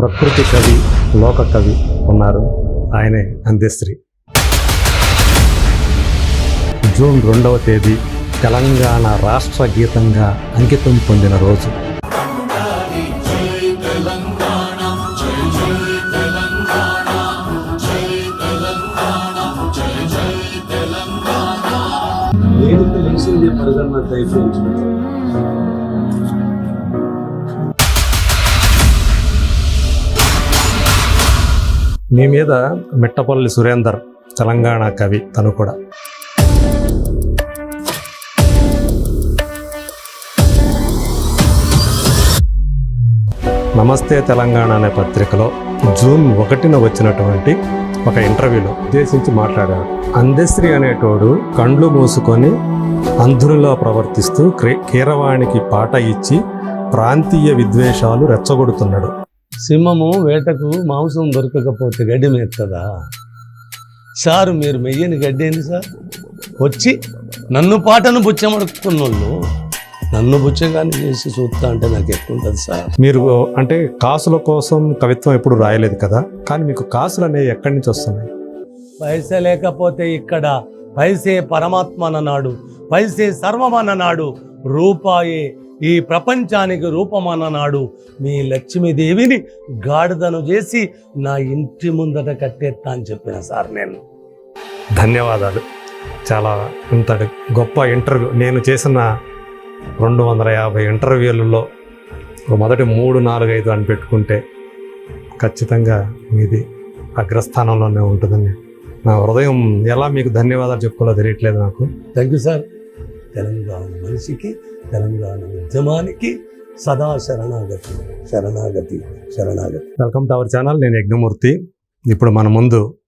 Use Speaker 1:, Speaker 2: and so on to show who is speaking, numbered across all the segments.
Speaker 1: ప్రకృతి కవి లోక కవి ఉన్నారు. ఆయనే అంత్యశ్రీ. జూన్ రెండవ తేదీ తెలంగాణ రాష్ట్ర గీతంగా అంకితం పొందిన రోజు.
Speaker 2: వేడుక తెలిసిందే ప్రజల అయిపోయింది
Speaker 1: మీ మీద మిట్టపల్లి సురేందర్ తెలంగాణ కవి తను కూడా. నమస్తే తెలంగాణ అనే పత్రికలో జూన్ ఒకటిన వచ్చినటువంటి ఒక ఇంటర్వ్యూలో ఉద్దేశించి మాట్లాడాడు అందశ్రీ అనేటోడు కండ్లు మూసుకొని అంధునిలో ప్రవర్తిస్తూ క్రీ కీరవాణికి పాట ఇచ్చి ప్రాంతీయ విద్వేషాలు రెచ్చగొడుతున్నాడు.
Speaker 2: సింహము వేటకు మాంసం దొరకకపోతే గడ్డి మేస్తుందా సార్ మీరు మెయ్యని గడ్డి ఏంది సార్? వచ్చి నన్ను పాటను బుచ్చమడుకున్నోళ్ళు నన్ను బుచ్చగాని చేసి చూస్తా అంటే నాకు ఎక్కువ ఉంటుంది సార్?
Speaker 1: మీరు అంటే కాసుల కోసం కవిత్వం ఎప్పుడు రాయలేదు కదా కానీ మీకు కాసులు అనేవి ఎక్కడి నుంచి వస్తున్నాయి?
Speaker 2: పైసే లేకపోతే ఇక్కడ పైసే పరమాత్మ అన్ననాడు పైసే సర్వమన్ననాడు రూపాయే ఈ ప్రపంచానికి రూపమన్ననాడు మీ లక్ష్మీదేవిని గాడిదను చేసి నా ఇంటి ముందట కట్టేస్తా అని చెప్పిన సార్ నేను.
Speaker 1: ధన్యవాదాలు. చాలా ఇంత గొప్ప ఇంటర్వ్యూ. నేను చేసిన రెండు వందల యాభై ఇంటర్వ్యూలలో మొదటి మూడు నాలుగు ఐదు అని పెట్టుకుంటే ఖచ్చితంగా మీది అగ్రస్థానంలోనే ఉంటుందని నా హృదయం ఎలా మీకు ధన్యవాదాలు చెప్పుకోవాలో తెలియట్లేదు నాకు.
Speaker 2: Thank you sir. తెలంగాణ మనిషికి తెలంగాణ ఉద్యమానికి సదా శరణాగతి శరణాగతి. శరణాగతి
Speaker 1: వెల్కమ్ టు అవర్ ఛానల్ నేను యజ్ఞమూర్తి. ఇప్పుడు మన ముందు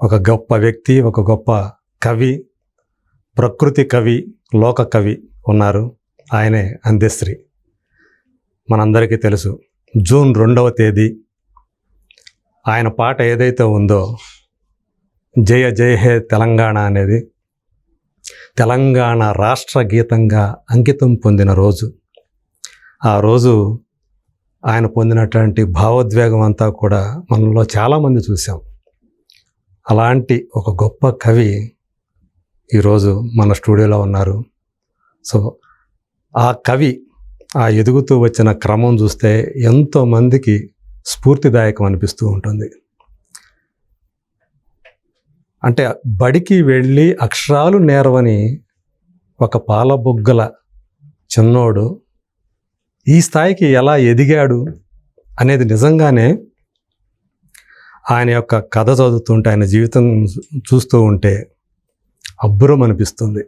Speaker 1: ఒక గొప్ప వ్యక్తి ఒక గొప్ప కవి ప్రకృతి కవి లోక కవి ఉన్నారు. ఆయనే అంత్యశ్రీ. మనందరికీ తెలుసు జూన్ రెండవ తేదీ ఆయన పాట ఏదైతే ఉందో జయ జయ హే తెలంగాణ అనేది తెలంగాణ రాష్ట్ర గీతంగా అంకితం పొందిన రోజు. ఆ రోజు ఆయన పొందినటువంటి భావోద్వేగం అంతా కూడా మనలో చాలామంది చూసాం అలాంటి ఒక గొప్ప కవి ఈరోజు మన స్టూడియోలో ఉన్నారు. సో ఆ కవి ఆ ఎదుగుతూ వచ్చిన క్రమం చూస్తే ఎంతోమందికి స్ఫూర్తిదాయకం అనిపిస్తూ ఉంటుంది. అంటే బడికి వెళ్ళి అక్షరాలు నేరవని ఒక పాలబుగ్గల చిన్నోడు ఈ స్థాయికి ఎలా ఎదిగాడు అనేది నిజంగానే ఆయన యొక్క కథ చదువుతుంటే ఆయన జీవితం చూస్తూ ఉంటే అబ్బురం అనిపిస్తుంది.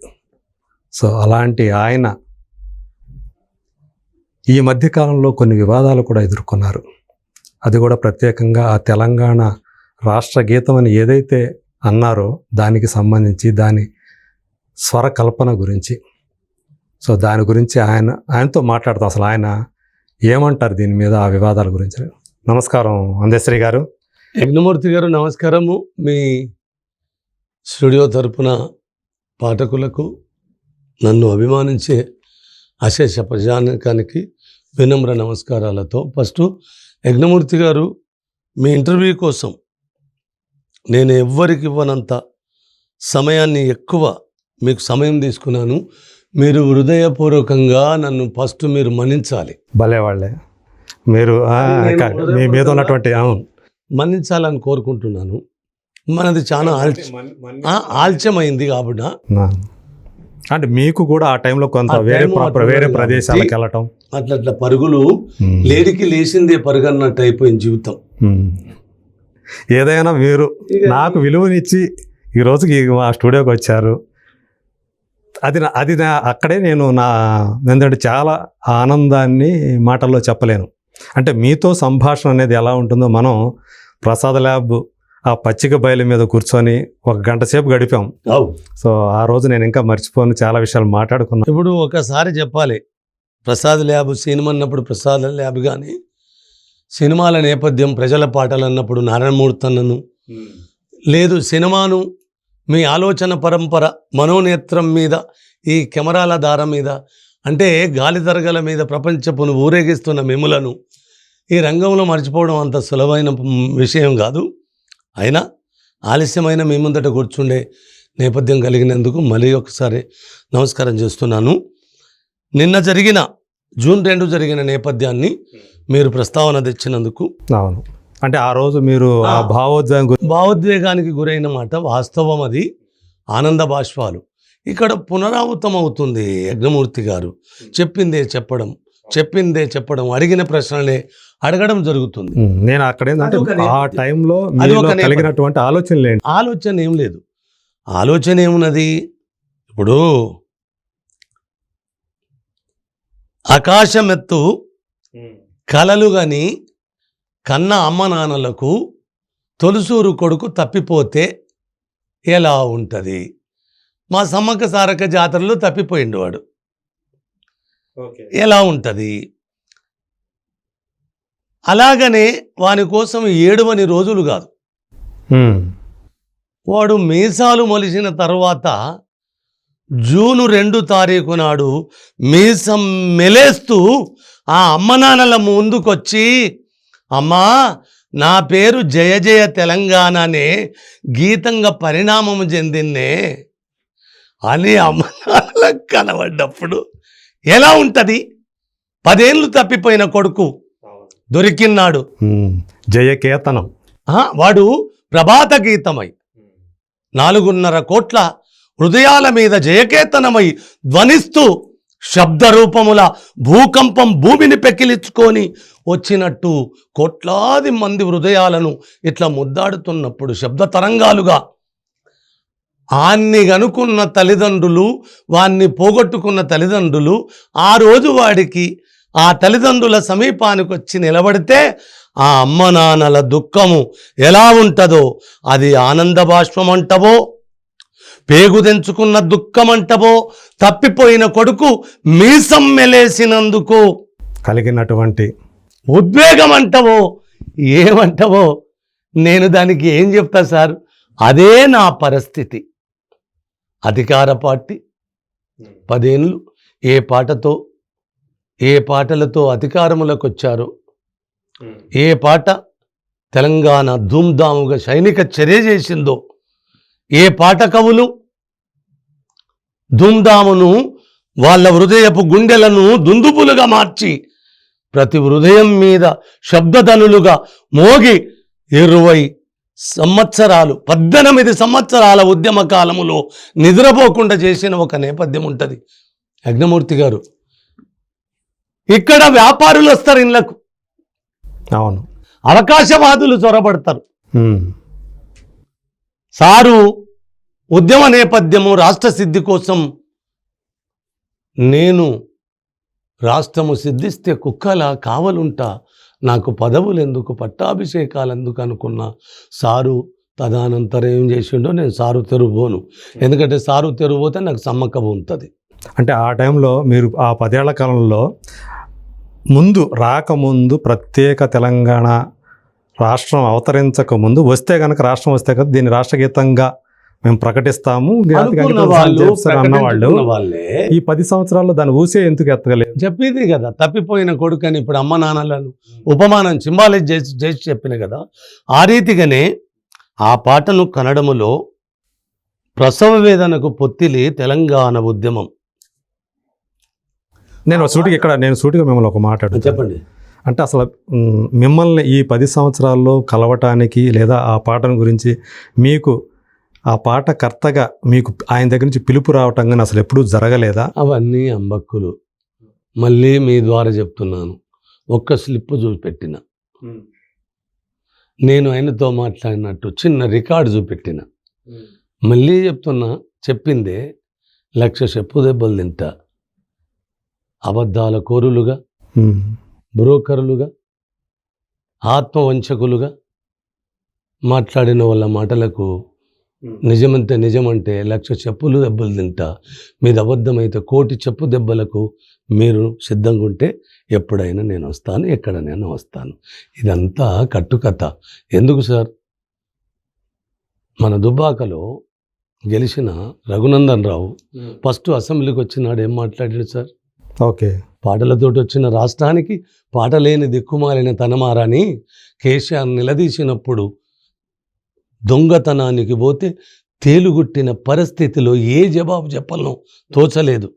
Speaker 1: సో అలాంటి ఆయన ఈ మధ్యకాలంలో కొన్ని వివాదాలు కూడా ఎదుర్కొన్నారు. అది కూడా ప్రత్యేకంగా ఆ తెలంగాణ రాష్ట్ర గీతం అని ఏదైతే అన్నారో దానికి సంబంధించి దాని స్వర కల్పన గురించి. సో దాని గురించి ఆయన ఆయనతో మాట్లాడతాం అసలు ఆయన ఏమంటారు దీని మీద ఆ వివాదాల గురించి? నమస్కారం అందేశ్వరి గారు.
Speaker 2: యజ్ఞమూర్తి గారు నమస్కారము. మీ స్టూడియో తరపున పాఠకులకు నన్ను అభిమానించే అశేష ప్రజానికానికి వినమ్ర నమస్కారాలతో ఫస్ట్ యజ్ఞమూర్తి గారు మీ ఇంటర్వ్యూ కోసం నేను ఎవ్వరికి ఇవ్వనంత సమయాన్ని ఎక్కువ మీకు సమయం తీసుకున్నాను. మీరు హృదయపూర్వకంగా నన్ను ఫస్ట్ మీరు మన్నించాలి.
Speaker 1: భలే వాళ్ళే. మీరు మీ మీద ఉన్నటువంటి అవును.
Speaker 2: మన్నించాలని కోరుకుంటున్నాను. మనది చాలా ఆల్చ ఆ, ఆలస్యమైంది కాబట్టి
Speaker 1: నా. అంటే మీకు కూడా ఆ టైంలో కొంత వేరే వేరే ప్రదేశాలకు వెళ్ళటం.
Speaker 2: అట్లా అట్లా పరుగులు. లేడికి లేచిందే పరుగన్నట్టు అయిపోయింది జీవితం.
Speaker 1: ఏదైనా మీరు నాకు విలువనిచ్చి ఈ రోజుకి మా స్టూడియోకి వచ్చారు. అది నా- అది నా అక్కడే నేను నా ఏంటంటే చాలా ఆనందాన్ని మాటల్లో చెప్పలేను. అంటే మీతో సంభాషణ అనేది ఎలా ఉంటుందో మనం ప్రసాద్ ల్యాబ్ ఆ పచ్చిక బయలు మీద కూర్చొని ఒక గంట సేపు గడిపాం. సో ఆ రోజు నేను ఇంకా మర్చిపోను చాలా విషయాలు మాట్లాడుకున్నాను.
Speaker 2: ఇప్పుడు ఒకసారి చెప్పాలి. ప్రసాద్ ల్యాబ్ సినిమా అన్నప్పుడు ప్రసాద్ ల్యాబ్ కానీ సినిమాల నేపథ్యం ప్రజల పాటలు అన్నప్పుడు నారాయణమూర్తి అన్నను. లేదు సినిమాను మీ ఆలోచన పరంపర మనోనేత్రం మీద ఈ కెమెరాల దారం మీద అంటే గాలి తరగల మీద ప్రపంచపును ఊరేగిస్తున్న మిములను ఈ రంగంలో మర్చిపోవడం అంత సులభమైన విషయం కాదు. అయినా ఆలస్యమైన మీ ముందట కూర్చుండే నేపథ్యం కలిగినందుకు మళ్ళీ ఒకసారి నమస్కారం చేస్తున్నాను. నిన్న జరిగిన జూన్ రెండు జరిగిన నేపథ్యాన్ని మీరు ప్రస్తావన తెచ్చినందుకు.
Speaker 1: అవును. అంటే ఆ రోజు మీరు ఆ. భావోద్వేగం గురించి
Speaker 2: భావోద్వేగానికి గురైన మాట వాస్తవం అది. ఆనంద బాష్పాలు. ఇక్కడ పునరావృతం అవుతుంది యజ్ఞమూర్తి గారు. చెప్పిందే చెప్పడం చెప్పిందే చెప్పడం అడిగిన ప్రశ్నలే అడగడం జరుగుతుంది.
Speaker 1: ఉమ్, నేను అక్కడ ఏంటంటే
Speaker 2: అదొక
Speaker 1: ఆ. టైంలో మీలో
Speaker 2: నేపథ్యం.
Speaker 1: కలిగినటువంటి ఆలోచనలు ఏంటి?
Speaker 2: ఆలోచన ఏం లేదు. ఆలోచన ఏమున్నది? ఇప్పుడు ఆకాశమెత్తు కలలు గని కన్న అమ్మ నాన్నలకు తొలుసూరు కొడుకు తప్పిపోతే ఎలా ఉంటుంది? మా సమ్మక్క సారక్క జాతరలో తప్పిపోయిండు వాడు. ఎలా ఉంటుంది? అలాగనే వాని కోసం ఏడువని రోజులు కాదు. వాడు మీసాలు మొలిసిన తర్వాత జూను రెండు తారీఖు నాడు మీసం మెలేస్తూ ఆ అమ్మ నాన్నల ముందుకొచ్చి అమ్మా నా పేరు జయ జయ తెలంగాణనే గీతంగా పరిణామం చెందిందే అని అమ్మ నాన్నలకు కనబడ్డప్పుడు ఎలా ఉంటుంది? పదేళ్ళు తప్పిపోయిన కొడుకు దొరికిన్నాడు.
Speaker 1: జయకేతనం.
Speaker 2: వాడు ప్రభాత గీతమై. నాలుగున్నర కోట్ల హృదయాల మీద జయకేతనమై ధ్వనిస్తూ శబ్ద రూపముల భూకంపం భూమిని పెకిలించుకొని వచ్చినట్టు కోట్లాది మంది హృదయాలను ఇట్లా ముద్దాడుతున్నప్పుడు శబ్ద తరంగాలుగా ఆన్ని గనుకున్న తల్లిదండ్రులు వాన్ని పోగొట్టుకున్న తల్లిదండ్రులు ఆ రోజు వాడికి ఆ తల్లిదండ్రుల సమీపానికి వచ్చి నిలబడితే ఆ అమ్మ నాన్నల దుఃఖము ఎలా ఉంటుందో అది ఆనంద బాష్పం అంటవో పేగు తెంచుకున్న దుఃఖం అంటవో తప్పిపోయిన కొడుకు మీసం మెలేసినందుకు
Speaker 1: కలిగినటువంటి
Speaker 2: ఉద్వేగం అంటవో ఏమంటవో నేను దానికి ఏం చెప్తా సార్? అదే నా పరిస్థితి. అధికార పార్టీ పదేళ్ళు ఏ పాటతో ఏ పాటలతో అధికారములకు వచ్చారో ఏ పాట తెలంగాణ ధూమ్ధాముగా సైనిక చర్య చేసిందో ఏ పాట కవులు? ధూమ్ధామును వాళ్ళ హృదయపు గుండెలను దుందుపులుగా మార్చి ప్రతి హృదయం మీద శబ్దధనులుగా మోగి ఇరవై సంవత్సరాలు పద్దెనిమిది సంవత్సరాల ఉద్యమ కాలములో నిద్రపోకుండా చేసిన ఒక నేపథ్యం ఉంటుంది. యజ్ఞమూర్తి గారు ఇక్కడ వ్యాపారులు వస్తారు ఇళ్ళకు
Speaker 1: అవును.
Speaker 2: అవకాశవాదులు చొరబడతారు. సారు ఉద్యమ నేపథ్యము రాష్ట్ర సిద్ధి కోసం నేను రాష్ట్రము సిద్ధిస్తే కుక్కల కావలుంటా నాకు పదవులు ఎందుకు పట్టాభిషేకాలు ఎందుకు అనుకున్న సారు తదనంతరం ఏం చేసిండో నేను సారు తెరుబోను ఎందుకంటే సారు తెరుబోతే నాకు సమ్మకం ఉంటుంది.
Speaker 1: అంటే ఆ టైంలో మీరు ఆ పదేళ్ళ కాలంలో ముందు రాకముందు ప్రత్యేక తెలంగాణ రాష్ట్రం అవతరించక ముందు వస్తే కనుక రాష్ట్రం వస్తే కదా దీన్ని రాష్ట్రగీతంగా మేము ప్రకటిస్తాము. జాతికి
Speaker 2: అనుకున్న
Speaker 1: అంకితం
Speaker 2: వాళ్ళు
Speaker 1: చేస్తాం అన్న వాళ్ళు
Speaker 2: ప్రకటించుకున్న వాళ్ళే
Speaker 1: ఈ పది సంవత్సరాల్లో దాని ఊసే ఎందుకు ఎత్తగలేదు
Speaker 2: చెప్పింది కదా తప్పిపోయిన కొడుకని ఇప్పుడు అమ్మ నాన్నలను ఉపమానం సింబాలైజ్ చేసి చేసి చెప్పిన కదా ఆ రీతిగానే ఆ పాటను కన్నడములో ప్రసవ వేదనకు పొత్తిలి తెలంగాణ ఉద్యమం.
Speaker 1: నేను సూటిగా ఇక్కడ నేను సూటిగా మిమ్మల్ని ఒక మాట అడుగుతాను.
Speaker 2: చెప్పండి.
Speaker 1: అంటే అసలు మిమ్మల్ని ఈ పది సంవత్సరాల్లో కలవటానికి లేదా ఆ పాటను గురించి మీకు ఆ పాట కర్తగా మీకు ఆయన దగ్గర నుంచి పిలుపు రావటం కానీ అసలు ఎప్పుడూ జరగలేదా?
Speaker 2: అవన్నీ అంబక్కులు. మళ్ళీ మీ ద్వారా చెప్తున్నాను. ఒక్క స్లిప్ చూపెట్టిన నేను ఆయనతో మాట్లాడినట్టు చిన్న రికార్డు చూపెట్టిన. మళ్ళీ చెప్తున్నా చెప్పిందే లక్ష చెప్పు దెబ్బలు తింటా. అబద్ధాల కోరులుగా. బ్రోకర్లుగా ఆత్మవంచకులుగా మాట్లాడిన వాళ్ళ మాటలకు నిజమంటే నిజమంటే లక్ష చెప్పులు దెబ్బలు తింటా. మీది అబద్ధమైతే కోటి చెప్పు దెబ్బలకు మీరు సిద్ధంగా ఉంటే ఎప్పుడైనా నేను వస్తాను ఎక్కడనైనా వస్తాను. ఇదంతా కట్టుకథ. ఎందుకు సార్? మన దుబ్బాకలో గెలిచిన రఘునందన్ రావు ఫస్ట్ అసెంబ్లీకి వచ్చినాడు ఏం మాట్లాడాడు సార్?
Speaker 1: ఓకే.
Speaker 2: పాటలతోటి వచ్చిన రాష్ట్రానికి పాట లేని దిక్కుమాలిన తనమారని కేసీఆర్ నిలదీసినప్పుడు దొంగతనానికి పోతే తేలుగుట్టిన పరిస్థితిలో ఏ జవాబు చెప్పలను తోచలేదు.